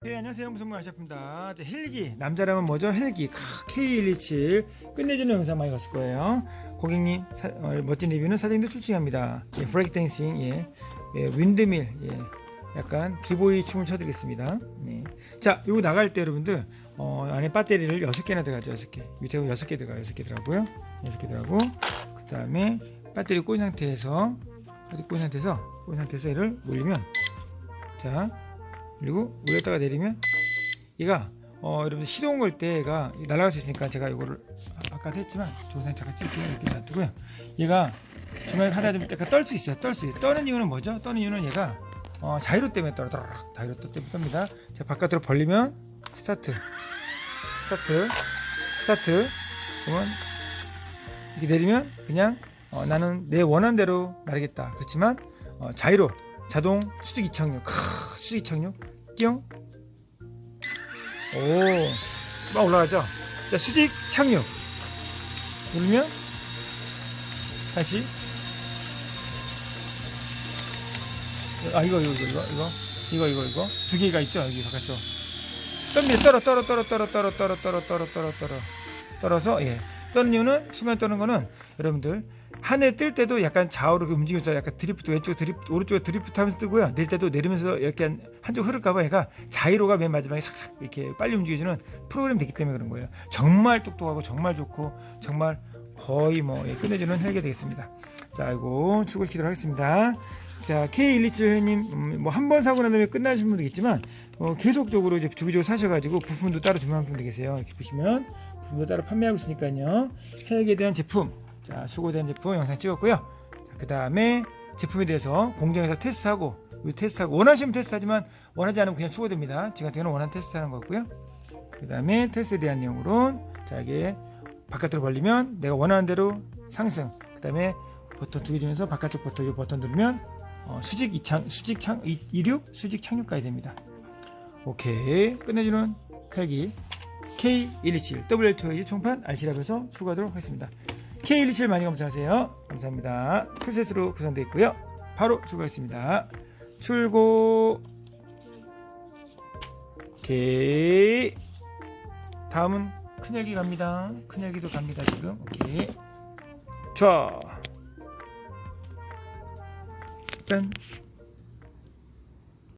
네, 안녕하세요. 무슨 말 아시아입니다. 헬기, 남자라면 뭐죠? 헬기, K127. 끝내주는 영상 많이 봤을 거예요. 고객님, 사- 어, 멋진 리뷰는 사장님도 출시합니다. 예, 브레이크 댄싱, 예, 예, 윈드밀, 예, 약간 비보이 춤을 춰드리겠습니다. 네. 자, 요거 나갈 때 여러분들, 어, 안에 배터리를 6개나 들어가죠, 6개. 밑에 6개 들어가요, 6개 들어가고요. 6개 들어가고, 그 다음에 배터리 꽂은 상태에서, 꽂은 상태에서, 꽂은 상태에서 얘를 올리면, 자, 그리고 위에다가 내리면 얘가 어 여러분 시동 걸때 얘가 날아갈 수 있으니까 제가 이거를 아- 아까도 했지만 동영상 잠깐 찍을게요 이렇게 놔두고요. 얘가 중간에 하다 좀 약간 떨 수 있어요. 떨 수 있어요 떠는 이유는 뭐죠? 떠는 이유는 얘가 어 자이로 때문에 떨어 떨어 자이로 때문에 떱니다. 자 바깥으로 벌리면 스타트. 스타트. 스타트. 그러면 이렇게 내리면 그냥 어, 나는 내 원하는 대로 나르겠다. 그렇지만 어, 자이로 자동 수직 이착륙. 크, 수직 이착륙 띵 오, 막 올라가죠. 자, 수직 착륙. 누르면, 다시. 아, 이거, 이거, 이거, 이거, 이거, 이거, 이거. 두 개가 있죠, 여기 바깥쪽. 뜹니다. 떨어, 떨어, 떨어, 떨어, 떨어, 떨어, 떨어, 떨어, 떨어, 떨어. 떨어서, 예. 떠는 이유는, 수면 떠는 거는, 여러분들, 하늘 뜰 때도 약간 좌우로 움직이면서 약간 드리프트, 왼쪽 드리프트, 오른쪽에 드리프트 하면서 뜨고요. 내릴 때도 내리면서 이렇게 한- 한쪽 흐를까봐 얘가 자이로가 맨 마지막에 삭삭 이렇게 빨리 움직여주는 프로그램이 되기 때문에 그런 거예요. 정말 똑똑하고 정말 좋고 정말 거의 뭐 예, 끝내주는 헬기가 되겠습니다. 자, 이거 출고시키도록 하겠습니다. 자, K127회님, 음, 뭐한 번 사고 난 다음에 끝나신 분도 있지만, 어, 계속적으로 이제 주기적으로 사셔가지고 부품도 따로 주문하는 분도 계세요. 이렇게 보시면, 부품도 따로 판매하고 있으니까요. 헬기에 대한 제품, 자, 수고된 제품 영상 찍었고요. 그 다음에 제품에 대해서 공장에서 테스트하고, 이 테스트하고, 원하시면 테스트하지만, 원하지 않으면 그냥 수고됩니다. 지금 같은 경우는 원하는 테스트 하는 거고요. 그 다음에 테스트에 대한 내용으로는, 자, 이게 바깥으로 벌리면 내가 원하는 대로 상승, 그 다음에 버튼 두 개 중에서 바깥쪽 버튼, 이 버튼 누르면 어, 수직 이착, 수직 착, 이- 이륙, 수직 착륙까지 됩니다. 오케이. 끝내주는 헬기 K127 W2A 총판 RC랍에서 추가하도록 하겠습니다. K127 많이 검사하세요. 감사합니다. 풀셋으로 구성되어 있고요. 바로 출고하겠습니다. 출고. 오케이. 다음은 큰 헬기 갑니다. 큰 헬기도 갑니다, 지금. 오케이. 자. 짠.